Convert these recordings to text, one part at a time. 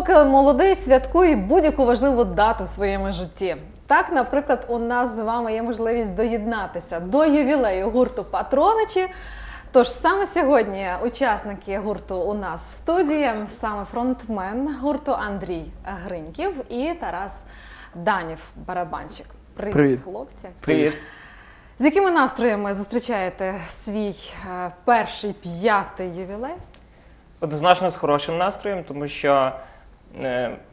Поки молодий, святкуй будь-яку важливу дату в своєму житті. Так, наприклад, у нас з вами є можливість доєднатися до ювілею гурту Патроничі. Тож саме сьогодні учасники гурту у нас в студії, саме фронтмен гурту Андрій Гриньків і Тарас Данів, барабанщик. Привіт, Привіт. хлопці. Привіт. З якими настроями зустрічаєте свій е, перший п'ятий ювілей? Однозначно з хорошим настроєм, тому що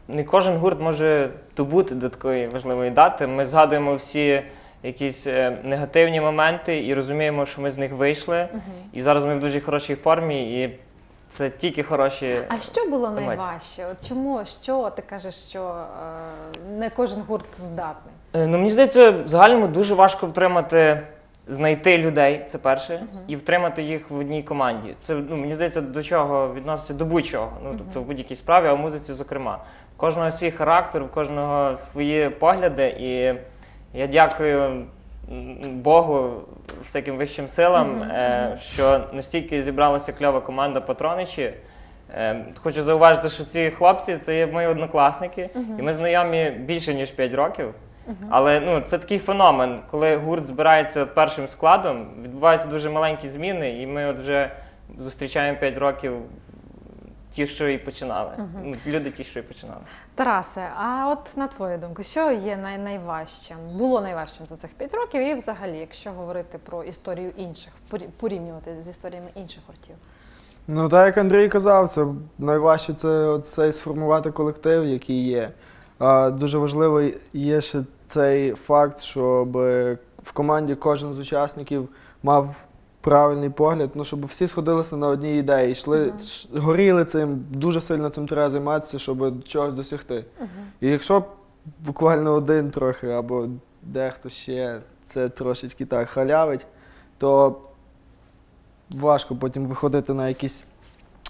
не кожен гурт може добути до такої важливої дати. Ми згадуємо всі якісь е, негативні моменти і розуміємо, що ми з них вийшли. І зараз ми в дуже хорошій формі, і це тільки хороші. А що було Емоції. найважче? От чому що ти кажеш, що е, не кожен гурт здатний? Е, Ну, мені здається, в загальному дуже важко втримати, знайти людей, це перше, і втримати їх в одній команді. Це ну, мені здається, до чого відноситься до будь-чого. Ну, тобто в будь-якій справі, а в музиці, зокрема. У кожного свій характер, у кожного свої погляди. І я дякую Богу, всяким вищим силам, е, що настільки зібралася кльова команда Патроничі. Е, Хочу зауважити, що ці хлопці це є мої однокласники, і ми знайомі більше ніж 5 років. Але ну, це такий феномен, коли гурт збирається першим складом, відбуваються дуже маленькі зміни, і ми от вже зустрічаємо 5 років ті, що і починали. Ну, Люди ті, що і починали. Тарасе, а от на твою думку, що є най- найважчим? Було найважчим за цих п'ять років, і взагалі, якщо говорити про історію інших, порі- порівнювати з історіями інших гуртів. Ну, так як Андрій казав, це найважче це цей сформувати колектив, який є. А, дуже важливо є ще цей факт, щоб в команді кожен з учасників мав правильний погляд, ну щоб всі сходилися на одній ідеї, йшли, ш- горіли цим, дуже сильно цим треба займатися, щоб чогось досягти. І якщо буквально один трохи, або дехто ще це трошечки так халявить, то важко потім виходити на якийсь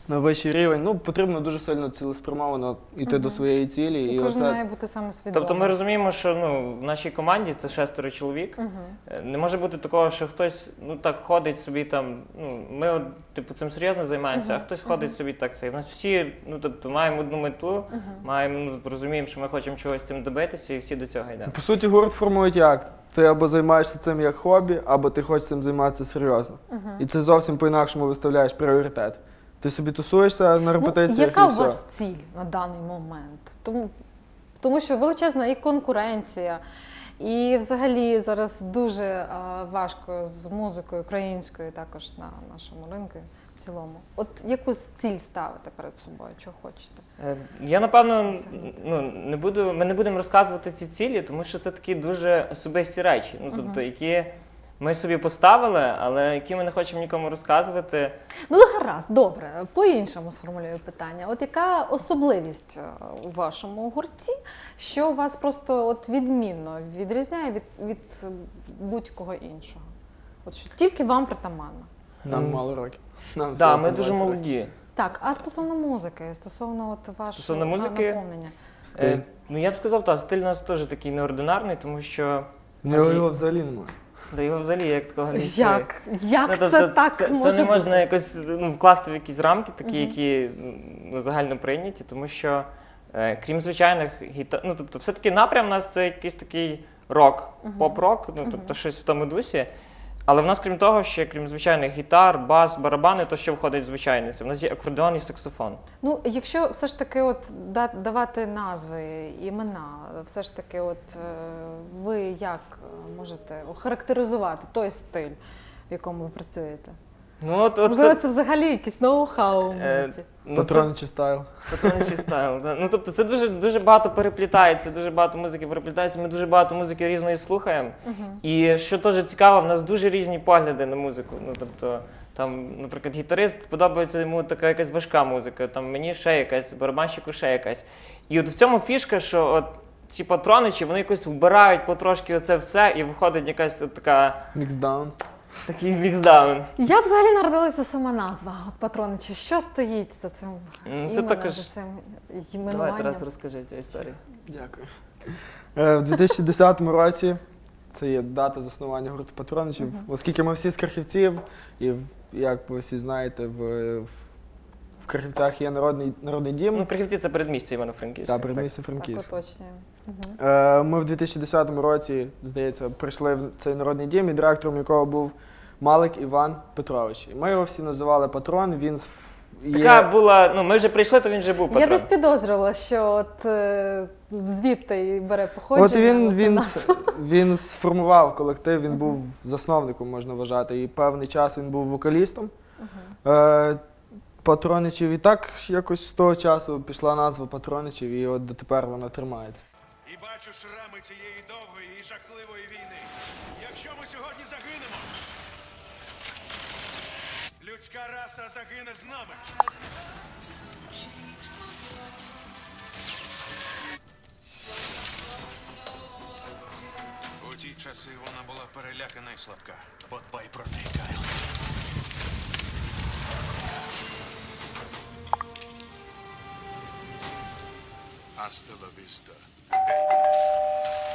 на вищий рівень. Ну, потрібно дуже сильно цілеспрямовано йти до своєї цілі. І І кожен оце має бути саме свідомий. Тобто ми розуміємо, що ну, в нашій команді це шестеро чоловік. Е, Не може бути такого, що хтось ну так ходить собі там. Ну ми от, типу цим серйозно займаємося, а хтось ходить собі так. Це. І в нас всі, ну тобто, маємо одну мету, маємо ну, розуміємо, що ми хочемо чогось цим добитися, і всі до цього йдемо. по суті гурт формують як? Ти або займаєшся цим як хобі, або ти хочеш цим займатися серйозно. І це зовсім по-інакшому виставляєш пріоритет. Ти собі тусуєшся на Ну, яка і у вас ціль на даний момент? Тому, тому що величезна і конкуренція, і взагалі зараз дуже е, важко з музикою українською також на нашому ринку в цілому. От яку ціль ставите перед собою? Чого хочете? Е, Я напевно ну, не буду, ми не будемо розказувати ці цілі, тому що це такі дуже особисті речі, ну тобто, які ми собі поставили, але які ми не хочемо нікому розказувати. Ну, гаразд, добре, по-іншому сформулюю питання. От яка особливість е, у вашому гурті, що вас просто от відмінно відрізняє від, від е, будь-кого іншого? От що тільки вам притаманно. Нам мало років. Нам Так, всього ми дуже років. молоді. Так, а стосовно музики, стосовно от вашого Стосовно музики? наповнення. Стиль. Е, ну я б сказав, так, стиль у нас теж такий неординарний, тому що У нього його взагалі немає. Да, його взагалі як такого не існує. Як? Як Ну, це, це так це, може це не бути? можна якось ну, вкласти в якісь рамки, такі, які ну, загально прийняті, тому що е, крім звичайних гітар, ну тобто, все-таки напрям у нас це якийсь такий рок, поп-рок, ну тобто щось в тому дусі. Але в нас, крім того, ще крім звичайних гітар, бас, барабани, то що входить звичайно. Це в нас є акордеон і саксофон. Ну, якщо все ж таки от да- давати назви, імена, все ж таки, от е, ви як можете охарактеризувати той стиль, в якому ви працюєте? Ну, от, от Можливо, це, це взагалі якийсь ноу-хау в Е, музиці. ну, це, Патроничий стайл. Патроничий стайл. да. Ну тобто це дуже дуже багато переплітається, дуже багато музики переплітається. Ми дуже багато музики різної слухаємо. І що теж цікаво, в нас дуже різні погляди на музику. Ну тобто, там, наприклад, гітарист подобається йому така якась важка музика, там мені ще якась, барабанщику ще якась. І от в цьому фішка, що от ці патроничі, вони якось вбирають потрошки оце все, і виходить якась от така Міксдаун. Такий міксдаун. Як взагалі народилася сама назва от Патроничі? Що стоїть за цим це іменем, також- за цим Давай іменуванням? Тарас розкажи цю історію. Дякую. Е, В 2010 році це є дата заснування гурту патроничів, оскільки ми всі з Крахівців, і в- як ви всі знаєте, в, в в Крихівцях є народний, народний Ну, дім Крихівці це передмістя Івано-Франківська. та передмістя Так Франківська. уточнюємо. Мгм. Е, Ми в 2010 році, здається, прийшли в цей народний дім, і директором якого був Малик Іван Петрович. І ми його всі називали патрон. Він з- є... Така була, ну ми вже прийшли, то він вже був Я патрон. десь підозрювала, що от е, звідти й бере походження. От він, власне, він, назва. він сформував колектив, він був засновником, можна вважати. І певний час він був вокалістом. Е, Патроничів. І так якось з того часу пішла назва Патроничів, і от дотепер вона тримається. І бачу шрами цієї довгої і жахливої війни. Якщо ми сьогодні загинемо, людська раса загине з нами. У ті часи вона була перелякана і слабка. Подбай про неї, Кайл. Hasta la vista. Правила.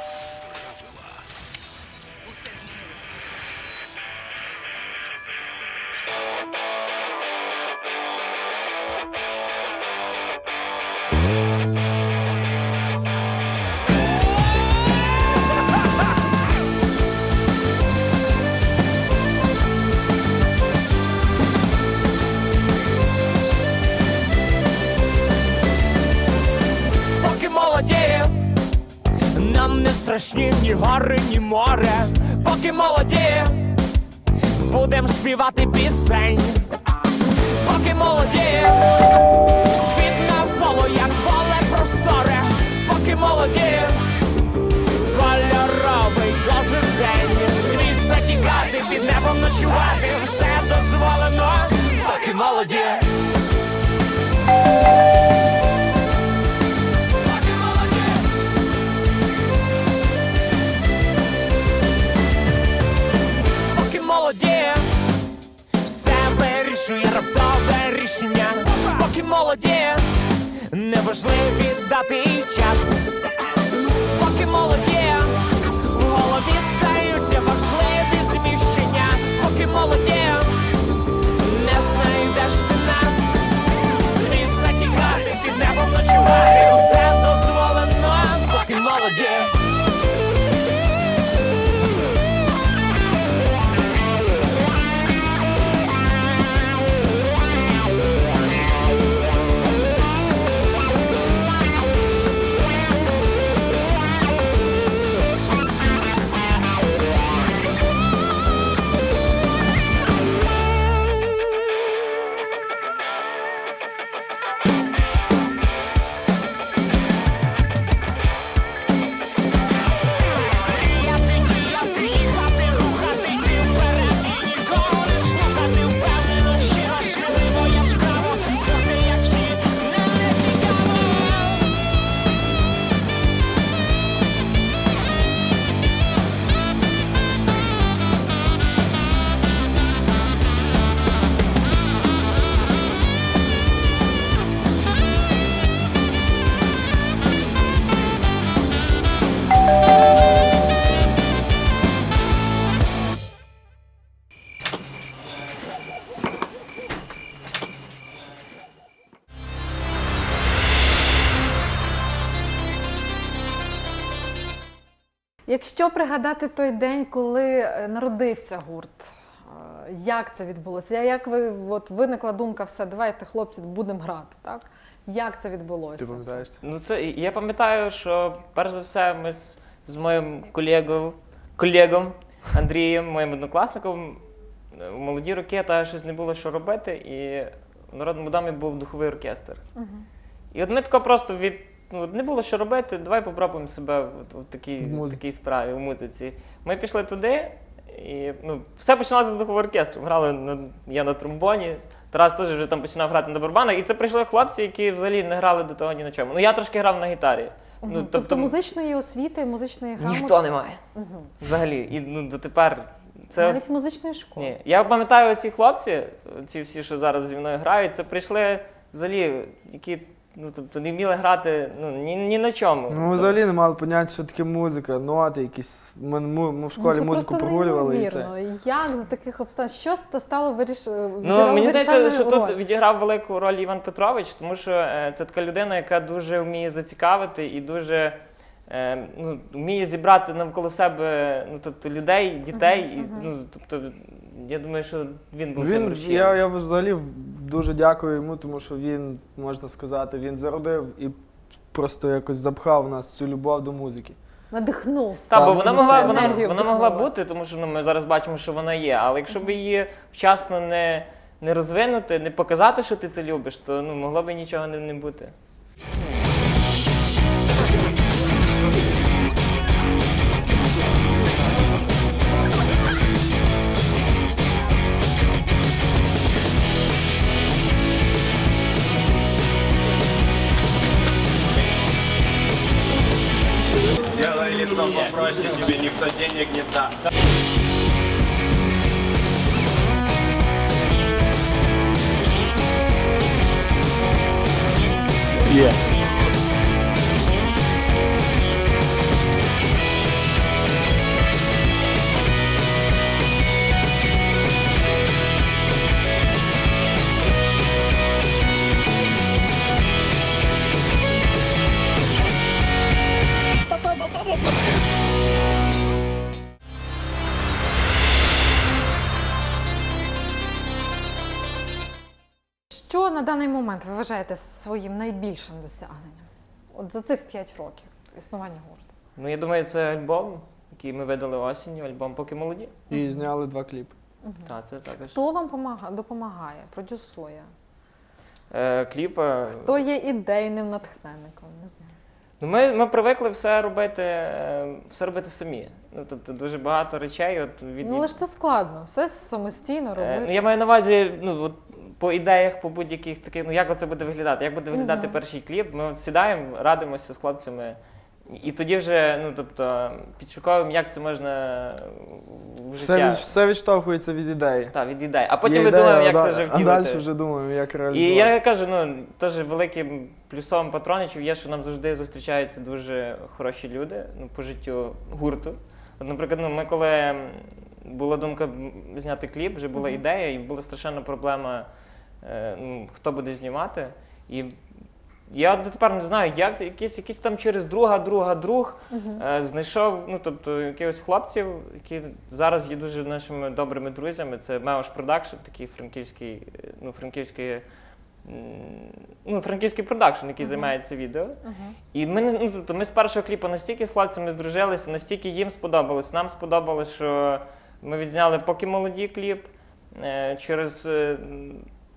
Нам ні гори, ні море, поки молоді, будем співати пісень, поки молоді, світ навколо, як поле просторе, поки молоді, кольоровий кожен день, з міста тікати, під небом ночувати, все дозволено, поки молоді. Вирішує раптове рішення, поки молоді, неважливі дати і час, поки молоді, в голові стаються важливі зміщення, поки молоді, не знайдеш Якщо пригадати той день, коли е, народився гурт, е, як це відбулося? Як ви от виникла думка, все, давайте, хлопці, будемо грати, так? Як це відбулося? Ти пам'ятаєш це? Ну це я пам'ятаю, що перш за все ми з, з моїм колегом, колегом Андрієм, моїм однокласником, е, в молоді роки та щось не було що робити, і в народному домі був духовий оркестр. І от ми тако просто від. Ну, не було що робити, давай попробуємо себе в, в, такій, В в такій справі, в музиці. Ми пішли туди, і ну, все починалося з духового оркестру. Грали на, я на тромбоні, Тарас теж вже там починав грати на барабанах. І це прийшли хлопці, які взагалі не грали до того ні на чому. Ну я трошки грав на гітарі. Ну, тобто, музичної освіти, музичної грамоти? ніхто не має. Взагалі. І ну, дотепер. Це Навіть от- музичної школи. ні. Я пам'ятаю ці хлопці, ці всі, що зараз зі мною грають, це прийшли взагалі, які ну, тобто не вміли грати ну, ні, ні на чому. Ну, ми взагалі не мали поняття, що таке музика, ноти, якісь. Ми, ми, ми в школі ну, це музику просто прогулювали і це. неймовірно. Як за таких обставин? Що ста- стало виріш... Ну, мені здається, що тут відіграв велику роль Іван Петрович, тому що е, це така людина, яка дуже вміє зацікавити і дуже е, ну, вміє зібрати навколо себе ну, тобто, людей, дітей. і, ну, з- тобто, я думаю, що він був цим Він, рушієм. я, я взагалі дуже дякую йому, тому що він, можна сказати, він зародив і просто якось запхав в нас цю любов до музики. надихнув. Та, бо вона могла, вона, Енергію вона могла вдохнула бути, тому що ну, ми зараз бачимо, що вона є. Але якщо б її вчасно не, не розвинути, не показати, що ти це любиш, то ну, могло б нічого не, не бути. Попроще, тебе никто денег не даст. Що вважаєте своїм найбільшим досягненням? От за цих 5 років існування гурту. Ну, я думаю, це альбом, який ми видали осінню, альбом поки молоді. І зняли два кліпи. Так, це також. Хто вам помага- допомагає, продюсує? Е, кліп. е, Хто є ідейним натхненником? Не знаю. Ну, ми, ми привикли все робити, е, все робити самі. Ну, тобто дуже багато речей. От, від, Ну але ж це складно, все самостійно Е, робити. Ну, я маю на увазі, ну от по ідеях, по будь-яких таких, ну як оце буде виглядати? Як буде виглядати перший кліп? Ми от сідаємо, радимося з хлопцями. І тоді вже, ну тобто, підшуковуємо, як це можна в Все, від, все відштовхується від ідеї. Так, від ідей. А потім Є ми ідея, думаємо, як да, це вже А далі вже думаємо, як І реалізувати. я кажу, ну теж великим плюсом патроничів є, що нам завжди зустрічаються дуже хороші люди ну, по життю гурту. От, наприклад, ну, ми коли була думка м, зняти кліп, вже була ідея, і була страшенна проблема, ну, хто буде знімати. І я дотепер не знаю, як це, якісь, якісь там через друга, друга, друг е, знайшов ну, тобто, якихось хлопців, які зараз є дуже нашими добрими друзями. Це Меош Продакшн, такий франківський, е, ну, франківський, ну, франківський продакшн, який займається відео. І ми, ну, тобто, ми з першого кліпу настільки з хлопцями здружилися, настільки їм сподобалось. Нам сподобалось, що ми відзняли поки молоді кліп. Е, Через е,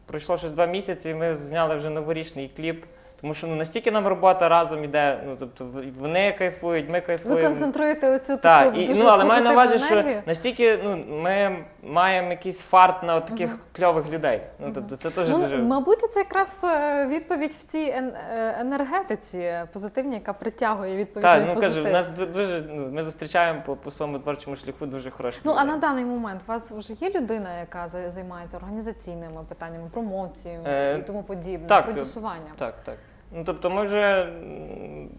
пройшло щось два місяці, і ми зняли вже новорічний кліп. Тому що ну, настільки нам робота разом іде, ну тобто вони кайфують, ми кайфуємо. Ви концентруєте оцю Так, таку і, дуже ну, але маю на увазі, що енергію. настільки ну, ми маємо якийсь фарт на от таких кльових людей. Ну, тобто, це теж Ну, дуже. Мабуть, це якраз е, відповідь в цій е, енергетиці позитивній, яка притягує відповідний Так, ну позитив. кажу, нас дуже ну, ми зустрічаємо по, по своєму творчому шляху дуже хороших Ну а на даний момент у вас вже є людина, яка займається організаційними питаннями, промоцією Е, і тому подібне, продюсуванням. Так, так. Ну тобто, ми вже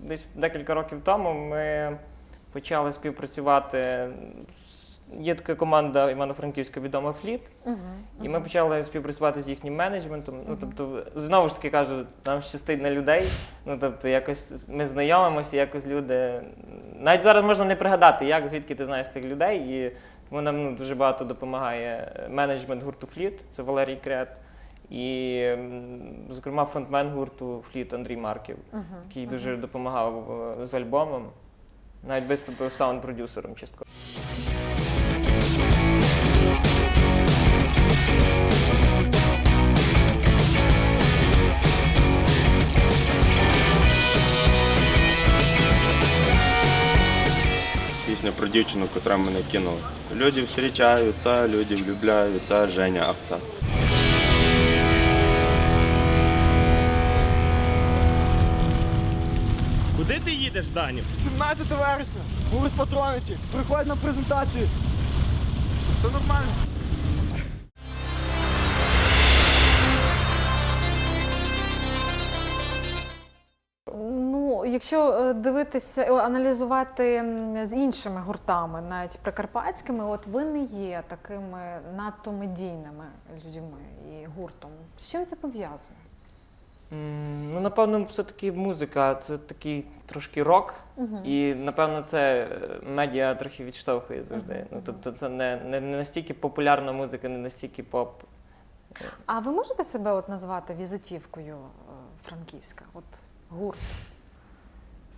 десь декілька років тому ми почали співпрацювати. з- Є така команда Івано-Франківська відома Фліт, і ми почали співпрацювати з їхнім менеджментом. Ну тобто, знову ж таки кажу, нам щастить на людей. Ну тобто, якось ми знайомимося, якось люди. Навіть зараз можна не пригадати, як звідки ти знаєш цих людей. І тому нам ну, дуже багато допомагає менеджмент гурту Фліт, це Валерій Крет. І, зокрема, фронтмен гурту Фліт Андрій Марків, який дуже допомагав е, з альбомом. Навіть виступив саунд-продюсером частково. Пісня про дівчину, котра мене кинула. Люди зустрічаються, люди влюбляються, Женя овца. Куди ти їдеш, Дані? 17 вересня, гурт Патроничі, приходь на презентацію. Все нормально. якщо е, дивитися, аналізувати з іншими гуртами, навіть прикарпатськими, от ви не є такими надто медійними людьми і гуртом. З чим це пов'язано? Ну, напевно, все-таки музика це такий трошки рок, і напевно це е, медіа трохи відштовхує завжди. Ну, тобто це не, не, не настільки популярна музика, не настільки поп. А ви можете себе от назвати візитівкою е, Франківська? От гурт?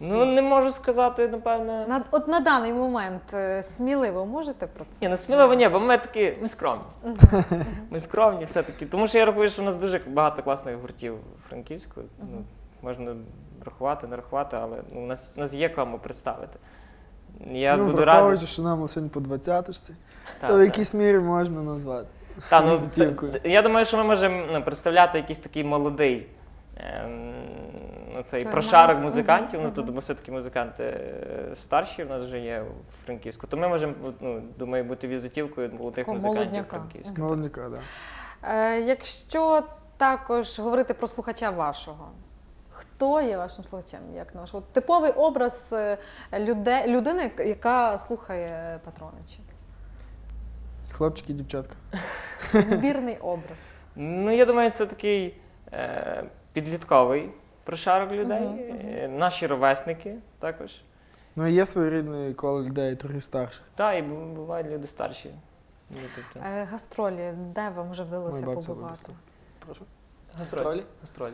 Ну, не можу сказати, напевно. На, от на даний момент е, сміливо можете про це? Ні, ну сміливо ні, бо ми такі, ми скромні. Ми скромні все-таки. Тому що я рахую, що у нас дуже багато класних гуртів франківської. Ну, можна рахувати, не рахувати, але ну, у, нас, у нас є кому представити. Я ну, буду враховуючи, радий. що нам сьогодні по 20-ці, Та, то в та. якійсь мірі можна назвати. Та, ну, візитівкою. т- я думаю, що ми можемо ну, представляти якийсь такий молодий ем, цей Сегмент. прошарок музикантів. Ну, тут, бо все-таки музиканти е, старші в нас вже є в Франківську. То ми можемо, ну, думаю, бути візитівкою молодих Такого музикантів молодняка. Франківська. Молодняка, так. Е, якщо також говорити про слухача вашого, хто є вашим слухачем? Як на ваш от типовий образ е, люде, людини, яка слухає Патронича? Хлопчики, дівчатка. Збірний образ. Ну, я думаю, це такий е, підлітковий прошарок людей, е, наші ровесники також. Ну і є своєрідний коло людей, трохи старших. Та, і бу- бувають люди старші. Ну, тобто, Е, гастролі, де вам вже вдалося Моя бабця побувати? Прошу. гастролі. Гастролі.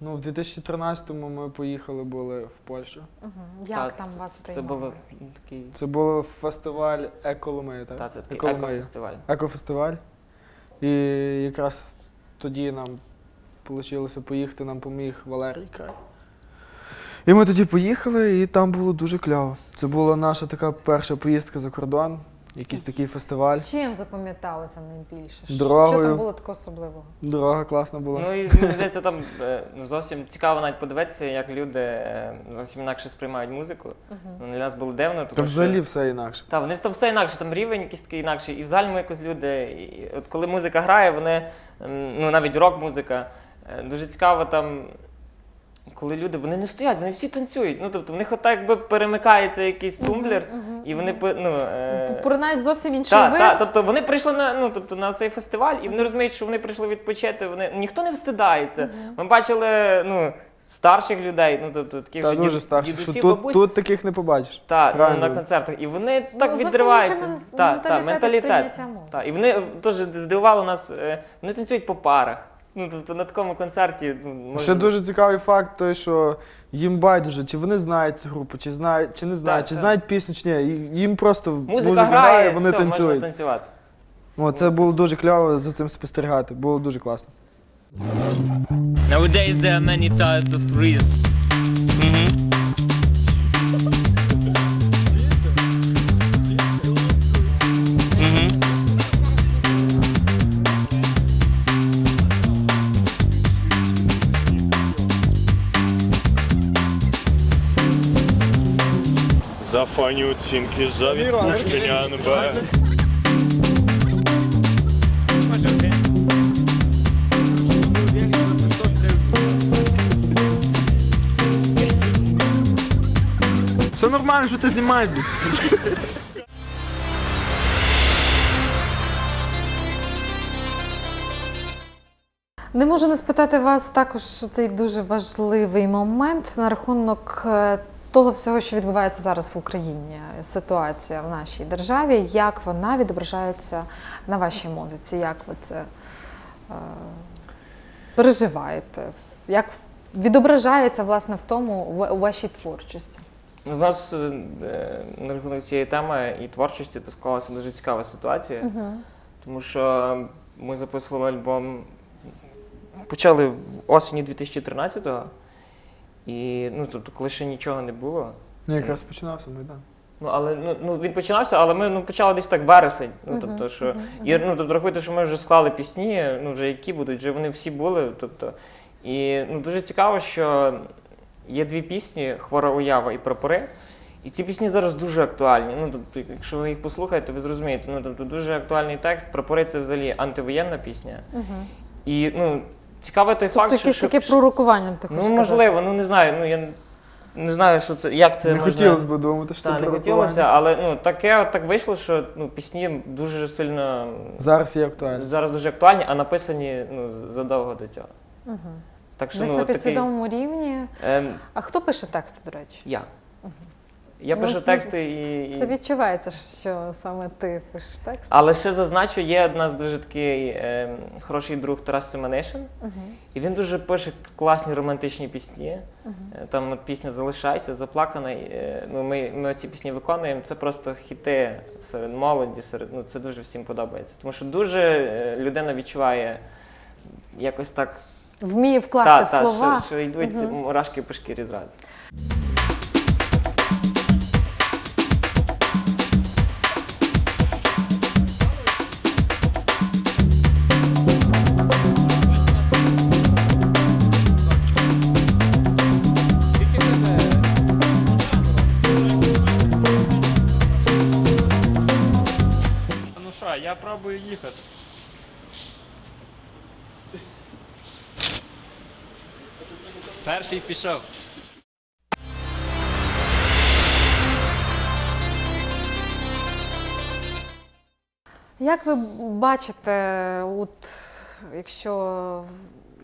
Ну, в 2013-му ми поїхали були в Польщу. Угу. Та, Як там це- вас Це приймали? було такий. Це був фестиваль Еколомия, так? Та, це такий Еколомия. екофестиваль. Екофестиваль. І якраз тоді нам вийшло поїхати, нам поміг Валерій Край. І ми тоді поїхали, і там було дуже кльово. Це була наша така перша поїздка за кордон, якийсь такий фестиваль. Чим запам'яталося найбільше? Що- Що там було такого особливого? Дорога класна була. Ну і мені здається, там е, ну, зовсім цікаво навіть подивитися, як люди е, зовсім інакше сприймають музику. Ну, Для нас було дивно, Та тому взагалі що. все інакше. Та, вони там все інакше, там рівень якийсь такий інакший. І в залі ми якось люди, і от коли музика грає, вони, ем, ну навіть рок-музика, дуже цікаво там. Коли люди вони не стоять, вони всі танцюють. Ну тобто в них отак якби перемикається якийсь тумблер, і вони ну, е, Поринають зовсім інший та, вид. та, тобто вони прийшли на, ну, тобто, на цей фестиваль, і вони розуміють, що вони прийшли відпочити. Вони ніхто не встидається. Ми бачили ну, старших людей, ну тобто таких Та вже дуже дід- старших. Що дідусів, тут, бабусь. тут таких не побачиш. Та, ну, на концертах. І вони Ну, так відриваються. Та, менталітет та, і менталітет. Та, і вони теж здивувало нас, е, вони танцюють по парах. Ну, тобто на такому концерті. Ну, можна- Ще дуже цікавий факт, той, що їм байдуже, чи вони знають цю групу, чи знають, чи не знають, Так, чи так. знають пісню, чи ні. І- Їм просто Музика, грає, вони все, можна танцюють. танцювати. О, це було дуже кльово за цим спостерігати. Було дуже класно. Nowadays there are many types of reasons. Зафанюціньки, за відпущення НБ. Все нормально, що ти знімаєш. Не можу не спитати вас також цей дуже важливий момент на рахунок е, того всього, що відбувається зараз в Україні, ситуація в нашій державі, як вона відображається на вашій музиці, як ви це е, переживаєте, як відображається власне в тому у вашій творчості? У нас е, на рахунок цієї теми і творчості то склалася дуже цікава ситуація, тому що ми записували альбом, почали в осені 2013-го, і ну, тобто, коли ще нічого не було. Ну, якраз починався майдан. Ну, але ну, ну, він починався, але ми ну, почали десь так вересень. Ну, тобто, що, і, ну, тобто, рахуйте, що ми вже склали пісні, ну, вже які будуть, вже вони всі були. Тобто, і ну, дуже цікаво, що є дві пісні Хвора уява і прапори. І ці пісні зараз дуже актуальні. Ну, тобто, якщо ви їх послухаєте, ви зрозумієте. Ну, тобто, дуже актуальний текст. Прапори це взагалі антивоєнна пісня. І ну, цікавий той Тобто факт, що. якесь що- таке пророкування, ти хочеш Ну, сказати? можливо, ну не знаю. Ну, я не знаю, що це, як це не можна... хотілося б думати, що Та, це не хотілося, але ну, таке от так вийшло, що ну, пісні дуже сильно Зараз є актуально. зараз дуже актуальні, а написані ну, задовго до цього. Так що Десь ну, на от такий, підсвідомому рівні. ем, А хто пише тексти, до речі? я. Я пишу тексти і. і... Це відчувається, що саме ти пишеш текст. Але ще зазначу, є в нас дуже такий е, хороший друг Тарас Семенишин, і він дуже пише класні романтичні пісні. Е, Там от пісня Залишайся, заплакана. е, Ну, ми, ми ці пісні виконуємо. Це просто хіти серед молоді, серед ну це дуже всім подобається. Тому що дуже е, людина відчуває якось так Вміє вкласти та, в та, слова. що, що йдуть мурашки по шкірі зразу. Перший пішов. Як ви бачите, от якщо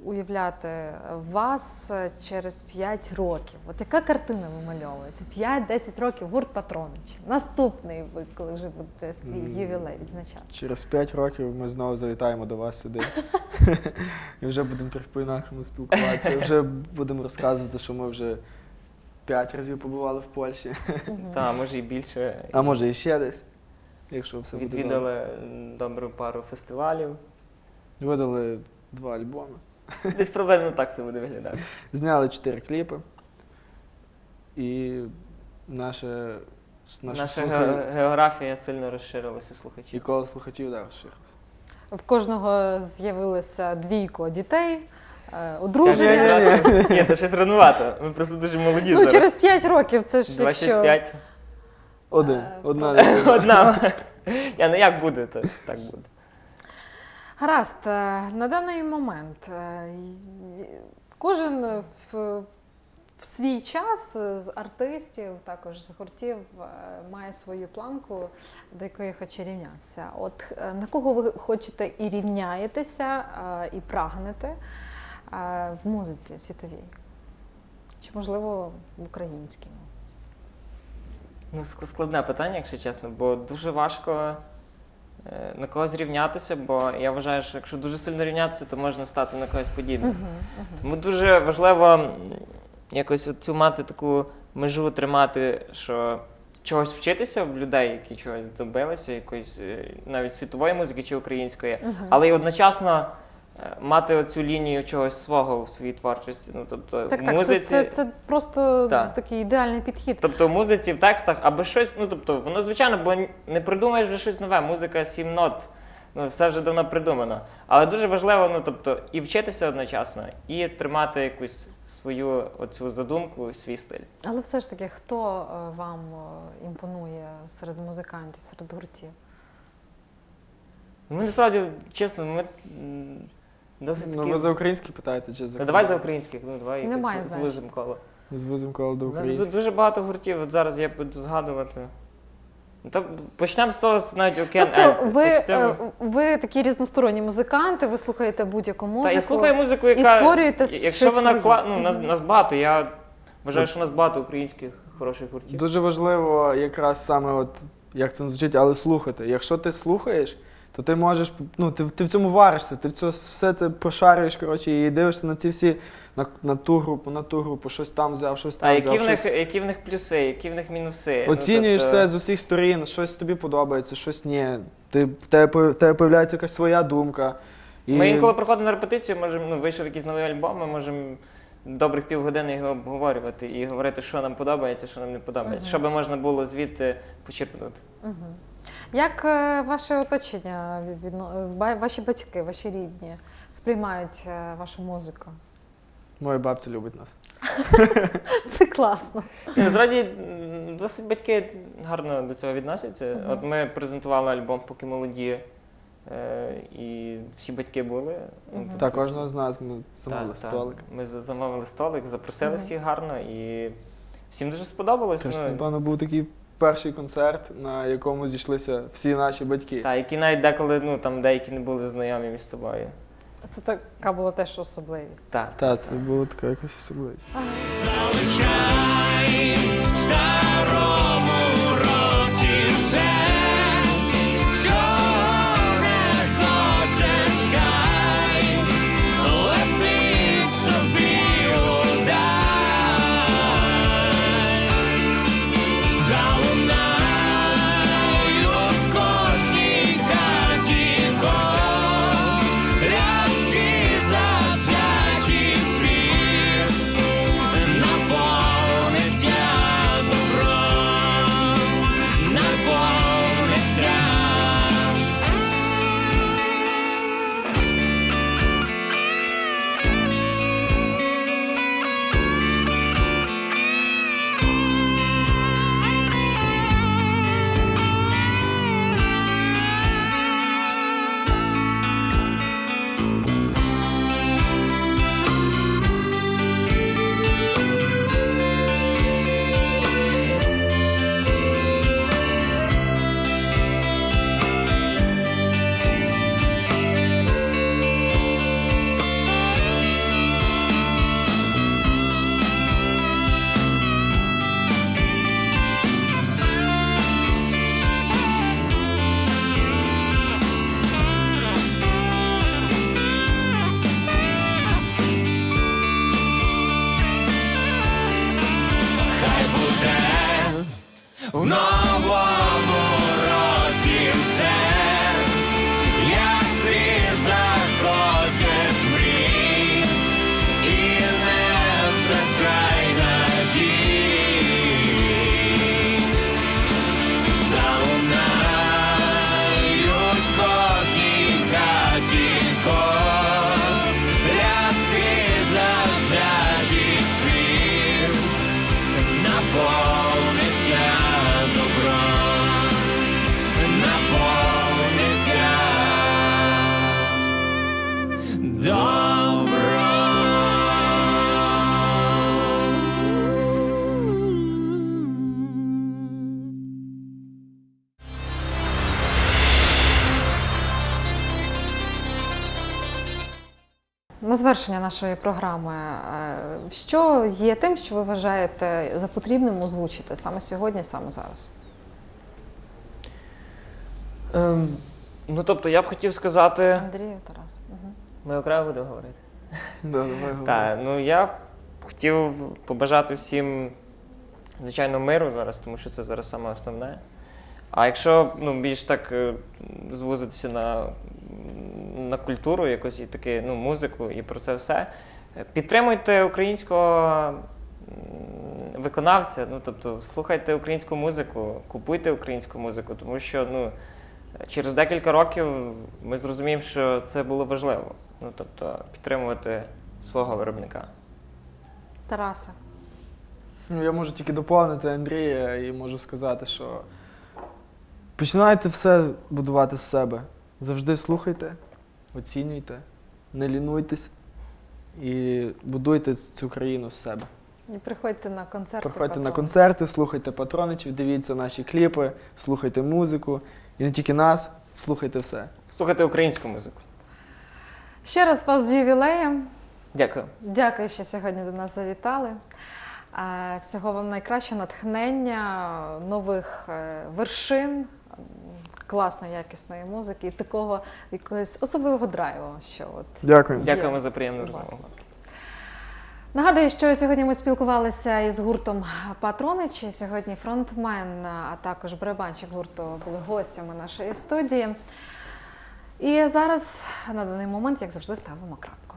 уявляти вас через 5 років, от яка картина вимальовується? 5-10 років гурт Патронич. Наступний ви, коли вже будете свій ювілей відзначати. Через 5 років ми знову завітаємо до вас сюди. І вже будемо трохи по-інакшому спілкуватися. Вже будемо розказувати, що ми вже 5 разів побували в Польщі. Та, може і більше. А може і ще десь, якщо все буде відвідали м, добру пару фестивалів. Видали два альбоми. Десь приблизно так це буде виглядати. Зняли 4 кліпи. І наше, наше Наша слухи- ге- географія сильно розширилася і слухачів. коло слухачів да, розширився. В кожного з'явилося двійко дітей, е, одруження. Ні, це щось ранувато. Ми просто дуже молоді. Ну, зараз. через 5 років це ж якщо... 25. Один. Е, Одна. Одна. Я, ну як буде, то так буде. Гаразд, е, на даний момент е, кожен в, в свій час з артистів, також з гуртів, е, має свою планку, до якої хоче рівнятися. От на кого ви хочете і рівняєтеся, і прагнете в музиці світовій? Чи можливо в українській музиці? Ну, ск- складне питання, якщо чесно, бо дуже важко на когось рівнятися, бо я вважаю, що якщо дуже сильно рівнятися, то можна стати на когось подібним. Тому дуже важливо якось цю мати таку межу тримати, що чогось вчитися в людей, які чогось добилися, якоїсь е, навіть світової музики чи української, але й одночасно. Е, Мати оцю лінію чогось свого в своїй творчості. Ну, тобто, Так, в так, музиці... це, це, це просто Так. такий ідеальний підхід. Тобто в музиці, в текстах, аби щось, ну тобто, воно звичайно, бо не придумаєш вже щось нове. Музика сім нот, ну все вже давно придумано. Але дуже важливо, ну тобто, і вчитися одночасно, і тримати якусь свою оцю задумку, свій стиль. Але все ж таки, хто е, вам е, імпонує серед музикантів, серед гуртів? Ми насправді, чесно, ми м, досить Ну, такі. ви за українські питаєте чи за Ну, давай за українських, ну давай Немає якось значення. звузимо коло. Звузимо коло до У нас українських. дуже багато гуртів, от зараз я буду згадувати. Ну, Та почнемо з того, з навіть Ocean Тобто ви, Почнемо- е, ви такі різносторонні музиканти, ви слухаєте будь-яку музику. Та я слухаю музику, яка створюєте і- якщо щось вона своє. кла... ну, нас, нас багато. Я вважаю, що у нас багато українських хороших гуртів. Дуже важливо якраз саме, от, як це звучить, але слухати. Якщо ти слухаєш, то ти можеш, ну, ти, ти в цьому варишся, ти в цьому все це прошарюєш, коротше, і дивишся на ці всі, на, на ту групу, на ту групу, щось там взяв, щось там А взяв. які в них, щось... які в них плюси, які в них мінуси. Ну, Оцінюєш тобто, все з усіх сторін, щось тобі подобається, щось ні. Ти, в тебе, в тебе появляється якась своя думка. І... Ми інколи приходимо на репетицію, можемо, ну, вийшов якийсь новий альбом, ми можемо добрих півгодини його обговорювати і говорити, що нам подобається, що нам не подобається, щоб можна було звідти почерпнути. Як е, ваше оточення, е, ваші батьки, ваші рідні сприймають е, вашу музику? Моя бабця любить нас. Це класно. І насправді досить батьки гарно до цього відносяться. От ми презентували альбом поки молоді, е, і всі батьки були. Ну, тобто Так, кожного з нас ми замовили Так, так. столик. Ми замовили столик, запросили всіх гарно і всім дуже сподобалось. Це ж, ну, напевно, був такий перший концерт, на якому зійшлися всі наші батьки. та, які навіть деколи ну, там деякі не були знайомі між собою. Це така була теж особливість. Так. Так, це була така якась особливість. Залишай завершення нашої програми, е, що є тим, що ви вважаєте за потрібним озвучити саме сьогодні, саме зараз? Ем, ну тобто я б хотів сказати. Андрію, Тарас. Угу. Ми окремо будемо говорити. Да, давай. Так, ну я б хотів побажати всім, звичайно, миру зараз, тому що це зараз саме основне. А якщо ну, більш так е, звузитися на, на культуру, якось і таки, ну, музику і про це все, підтримуйте українського виконавця, ну тобто слухайте українську музику, купуйте українську музику, тому що ну, через декілька років ми зрозуміємо, що це було важливо. Ну, тобто підтримувати свого виробника. Тараса. Ну, я можу тільки доповнити Андрія і можу сказати, що починайте все будувати з себе. Завжди слухайте, оцінюйте, не лінуйтесь і будуйте цю країну з себе. І приходьте на концерти. Приходьте на концерти, слухайте патроничів, дивіться наші кліпи, слухайте музику. І не тільки нас, слухайте все. Слухайте українську музику. Ще раз вас з ювілеєм. Дякую. Дякую, що сьогодні до нас завітали. Е, Всього вам найкращого натхнення, нових е, вершин, класної, якісної музики і такого якогось особливого драйву. Що от Дякую. є Дякуємо за приємну розмову. Нагадую, що сьогодні ми спілкувалися із гуртом Патроничі. Сьогодні фронтмен, а також барабанщик гурту були гостями нашої студії. І зараз на даний момент, як завжди, ставимо крапку.